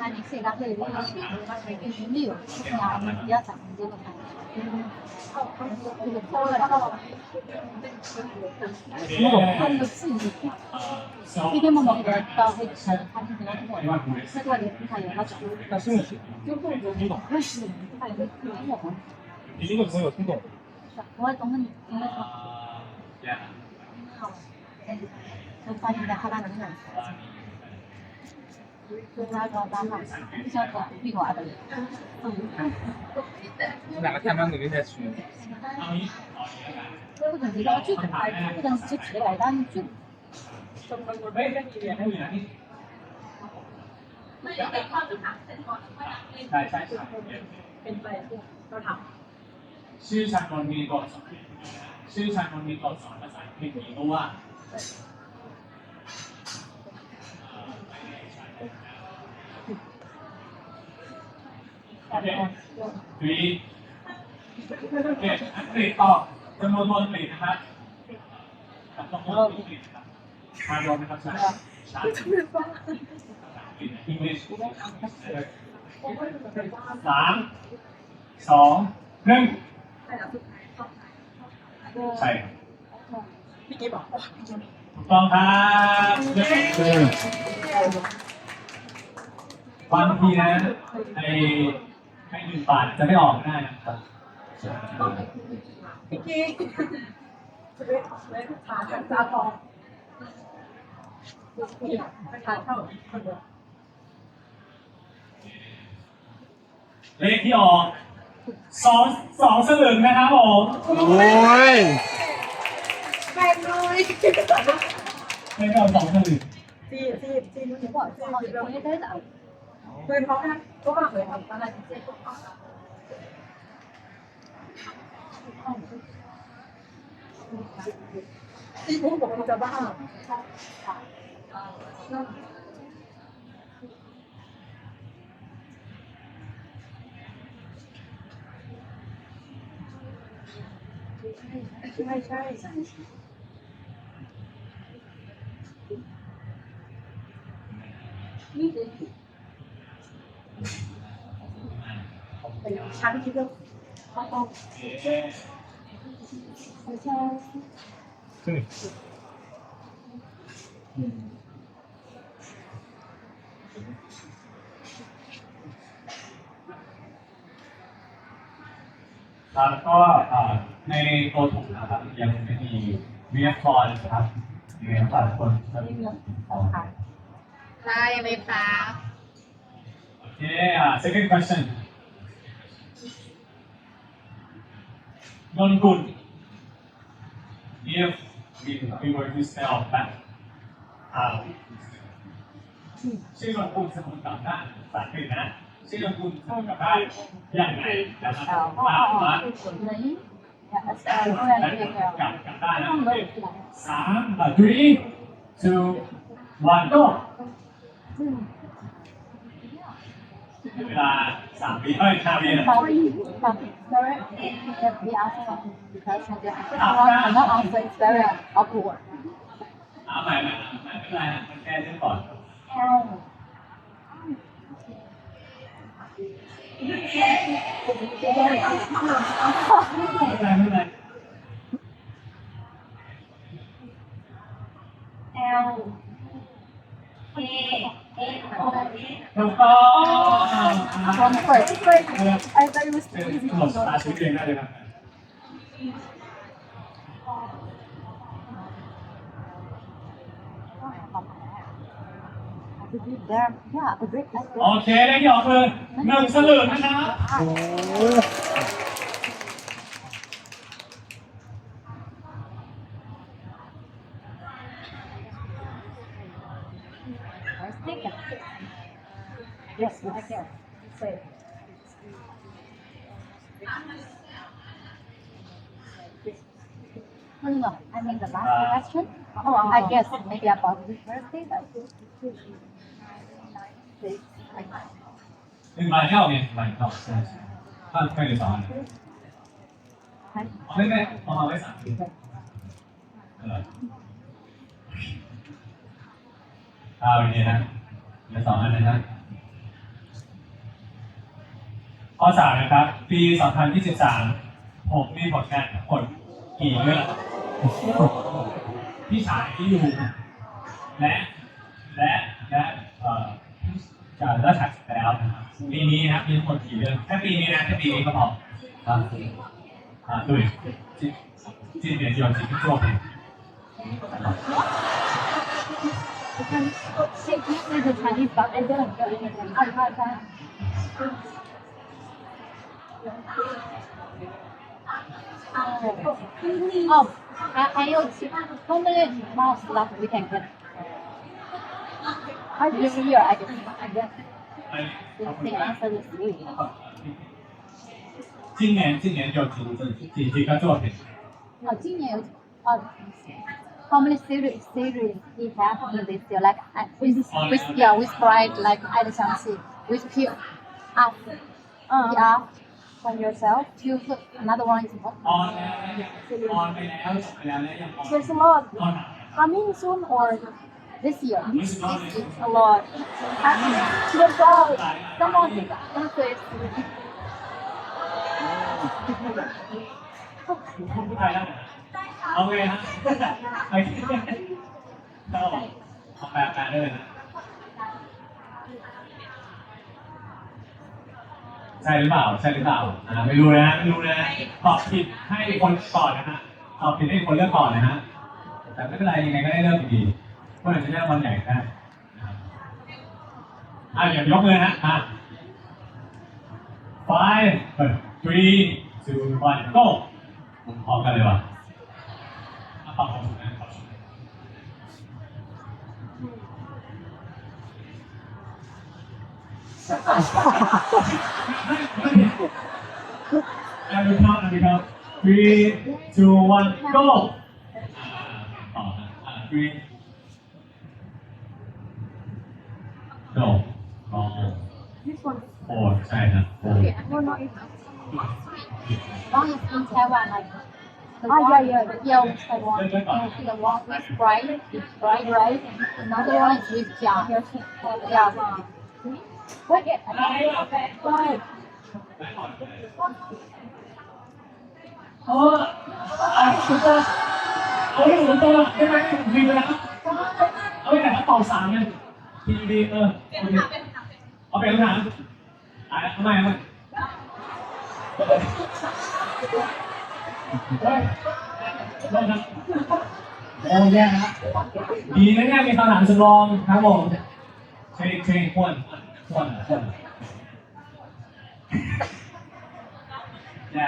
आणि सेराखलेली मी या म्हणजे 이게 뭐 먹을까 해서 하는 그런 거예 요. 색깔이 다 여가지 고. 훨씬 먹 어. 이거 거의 어떤 거? 뭐할 동안 동안 거. 야. 저 빠진다 하라는 거. 会吃，他们怎么做？这个里他有那种，但是你就不不懂，认识他有我们，你这个朋友听懂？我懂你，懂你说。好，就发现在哈拉能人。就是那个当场，你想做壁挂的，哪个看班肯定在学。不能知道剧本，不能就直来当剧。 ใช่ใช่ เป็นไปเราท ชื่อชานนท์มีก่อนสอนชื่อชานนท์มีก่อนสอนภาษาอังกฤษมีเพราะ ว่าโอเคทีนี้โอเคอังกฤษต่อจำนวนตัวอังกฤษนะครับจำนวนตัวอังกฤษนะครับทานรวมนะครับชาชาอังกฤษสามสองหนึ่งใช่ครับพี่กิ๊บบอกถูกต้องครับบางทีนะไอ ไม่ดึงบาทจะไม่ออกได้นะครับพี่กิ๊กปานทาทองฐานเข้าคนเดียวเลขที่ออกสองสองสลึงนะครับผมโอ้ยแบ่งเลยไม่เอาสองสลึงสี่สี่สี่หนูบอกสี่เราไม่ได้จะเอา นะก็ว่าเคยทำอะไรจีจีจีนู้นบอกว่าจะบ้าใช่ใช่ช้างคิดว่าเขาต้องแล้วก็อ่าในตัวถุงนะครับยังไม่มีวิทยากรนะครับมีวิทยากรคนของได้ไหมคะโอเคอ่า second question นนกุล if we we were to spell back out ชื่อนนกุลสมุนกับด้านสัตว์เป็นนะ ชื่อยนกุลเท่ากับได้อย่างไรนะครับตัมมา สาม three two one go เวลาสามวิเอ้ยห้าวินะ Sorry, but sorry, that we ask because the one cannot answer is very awkward. เอาใหม่ใหม่ใหม่ไม่เป็นไรนะมันแค่เรื่องก่อนไม่เป็นไรไม่เป็นไร L K ถูกต้อง from first grade. I thought it was เป็น easy หมด to สตาร์ know. ชีวิตเองได้เลยครับ There, yeah, a great โอเคเลขที่ออกคือหนึ่งสลึงนะครับ โอ้ No, no, no. I mean the last question. Oh, I guess maybe about the first date. หนึ่งใบเท่าเนี่ยใบเท่าใช่ใช่ถ้าใครจะสอนไม่ไม่เอามาไว้สามเออเอาอย่างนี้นะเหลือสองอันนะครับข้อสามนะครับ ปี 2023 ผมมีผลงานทั้งหมดกี่เรื่อง พี่สายที่อยู่และและและเอ่อจะเลิกฉากไปแล้วปีนี้นะมีคนกี่เรื่องแค่ปีนี้นะแค่ปีนี้ก็พอครับอ่าด้วยจีนเเนี่ยยอดจิทุกวัวเล 很热，二二三。哦，还还有其他的 permanent mouse that we can get. How do you hear? I guess. I guess. 哎 The same answer is three. 今年今年有几几几几个作品？哦，今年有哦，how many series series we have in this year? Like I- with with yeah with bright like 爱的香气 with pure up PR from yourself. You another one is what? ออนแล้วออนไปแล้วจบไปแล้วแล้วยังออน There's a lot ออน coming soon or This year. This is not it. a lot. There's a lot. Someone is answer is พูดไทยได้ไหมเอาไงฮะไอ้ก็ออกแบบมาได้เลยนะ ใช่หรือเปล่าใช่หรือเปล่าอ่าไม่รู้นะไม่รู้นะตอบผิดให้คนก่อนนะฮะตอบผิดให้คนเลือกก่อนนะฮะแต่ไม่เป็นไรยังไงก็ได้เลือกอยู่ดีก็อาจจะได้รางวัลใหญ่ก็ได้นะครับอะเดี๋ยวยกเลยนะอะ five three two one go พร้อมกันเลยว่ะอะปรับความ And we count and we count three two one go อ่าต่อนะอ่า three no no This one. four ใช่ครับ four okay. No, no, it's One is in Taiwan like. The Ah, one, yeah, yeah. The yellow is Taiwan. Yeah, yeah. And the one with bright, with bright, right? Another one is with Jia. Yeah. โอออะสุดยอดเอาไปถึงตัวได้ไหมดีไปแล้วเอาไปแต่ถ้าเป่าสามเนี่ยดีดีเออโอเคเอาไปคำถามอะทำไมทำไมเฮ้ยลองครับโอ้แย่นะดีนะเนี่ยมีคำถามสำรองครับผมเทรนเควรควร ควรแย่